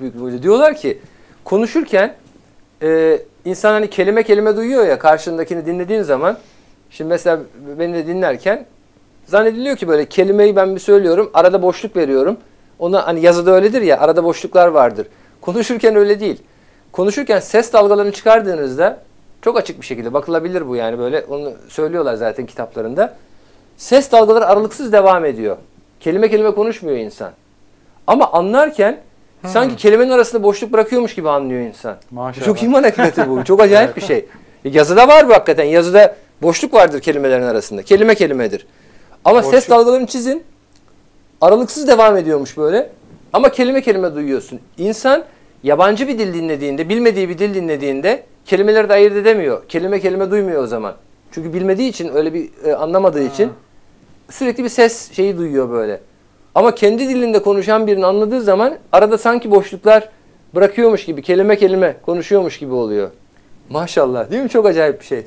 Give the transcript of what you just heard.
büyük mucize. Diyorlar ki konuşurken e, insan hani kelime kelime duyuyor ya karşındakini dinlediğin zaman şimdi mesela beni de dinlerken zannediliyor ki böyle kelimeyi ben bir söylüyorum arada boşluk veriyorum. Ona hani yazıda öyledir ya arada boşluklar vardır. Konuşurken öyle değil. Konuşurken ses dalgalarını çıkardığınızda çok açık bir şekilde bakılabilir bu yani böyle onu söylüyorlar zaten kitaplarında. Ses dalgaları aralıksız devam ediyor. Kelime kelime konuşmuyor insan. Ama anlarken sanki kelimenin arasında boşluk bırakıyormuş gibi anlıyor insan. Maşallah. Çok iman hakikati bu. Çok acayip bir şey. E, Yazıda var bu hakikaten. Yazıda boşluk vardır kelimelerin arasında. Kelime kelimedir. Ama ses Boşluk. dalgalarını çizin. Aralıksız devam ediyormuş böyle. Ama kelime kelime duyuyorsun. İnsan yabancı bir dil dinlediğinde, bilmediği bir dil dinlediğinde kelimeleri de ayırt edemiyor. Kelime kelime duymuyor o zaman. Çünkü bilmediği için, öyle bir e, anlamadığı için sürekli bir ses şeyi duyuyor böyle. Ama kendi dilinde konuşan birini anladığı zaman arada sanki boşluklar bırakıyormuş gibi, kelime kelime konuşuyormuş gibi oluyor. Maşallah değil mi? Çok acayip bir şey.